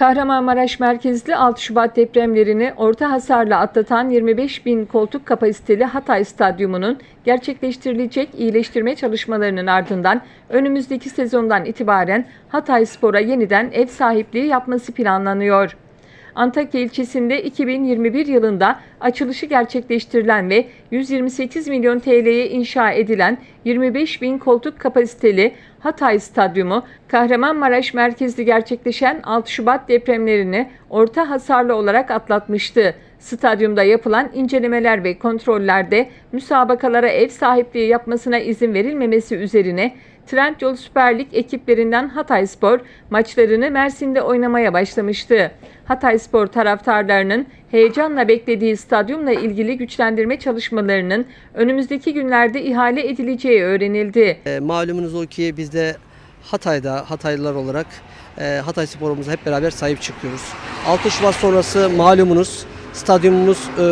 Kahramanmaraş merkezli 6 Şubat depremlerini orta hasarla atlatan 25 bin koltuk kapasiteli Hatay Stadyumu'nun gerçekleştirilecek iyileştirme çalışmalarının ardından önümüzdeki sezondan itibaren Hatay Spor'a yeniden ev sahipliği yapması planlanıyor. Antakya ilçesinde 2021 yılında açılışı gerçekleştirilen ve 128 milyon TL'ye inşa edilen 25 bin koltuk kapasiteli Hatay Stadyumu, Kahramanmaraş merkezli gerçekleşen 6 Şubat depremlerini orta hasarlı olarak atlatmıştı. Stadyumda yapılan incelemeler ve kontrollerde müsabakalara ev sahipliği yapmasına izin verilmemesi üzerine Trendyol Süper Lig ekiplerinden Hatayspor maçlarını Mersin'de oynamaya başlamıştı. Hatayspor taraftarlarının heyecanla beklediği stadyumla ilgili güçlendirme çalışmalarının önümüzdeki günlerde ihale edileceği öğrenildi. E, malumunuz o ki biz de Hatay'da Hataylılar olarak e, Hatay sporumuza hep beraber sahip çıkıyoruz. 6 Şubat sonrası malumunuz stadyumumuz e,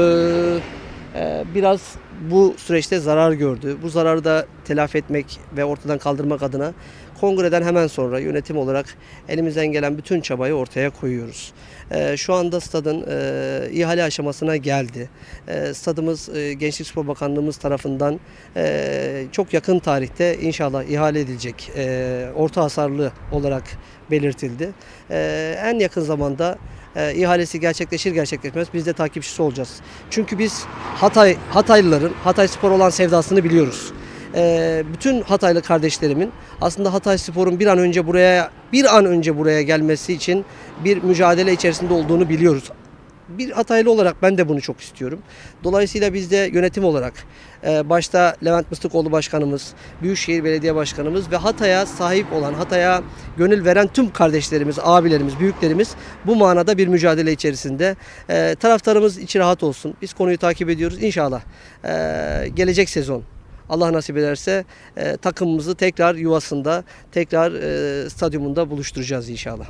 e, biraz bu süreçte zarar gördü. Bu zararı da telafi etmek ve ortadan kaldırmak adına kongreden hemen sonra yönetim olarak elimizden gelen bütün çabayı ortaya koyuyoruz. E, şu anda stadın e, ihale aşamasına geldi. E, stadımız e, Gençlik Spor Bakanlığımız tarafından e, çok yakın tarihte inşallah ihale edilecek. E, orta hasarlı olarak belirtildi. E, en yakın zamanda e, ihalesi gerçekleşir gerçekleşmez biz de takipçisi olacağız. Çünkü biz Hatay Hataylıların Hatay Spor olan sevdasını biliyoruz. E, bütün Hataylı kardeşlerimin aslında Hatay Spor'un bir an önce buraya bir an önce buraya gelmesi için bir mücadele içerisinde olduğunu biliyoruz. Bir Hataylı olarak ben de bunu çok istiyorum. Dolayısıyla biz de yönetim olarak e, başta Levent Mıstıkoğlu Başkanımız, Büyükşehir Belediye Başkanımız ve Hatay'a sahip olan, Hatay'a gönül veren tüm kardeşlerimiz, abilerimiz, büyüklerimiz bu manada bir mücadele içerisinde. E, taraftarımız içi rahat olsun. Biz konuyu takip ediyoruz. İnşallah e, gelecek sezon Allah nasip ederse takımımızı tekrar yuvasında, tekrar stadyumunda buluşturacağız inşallah.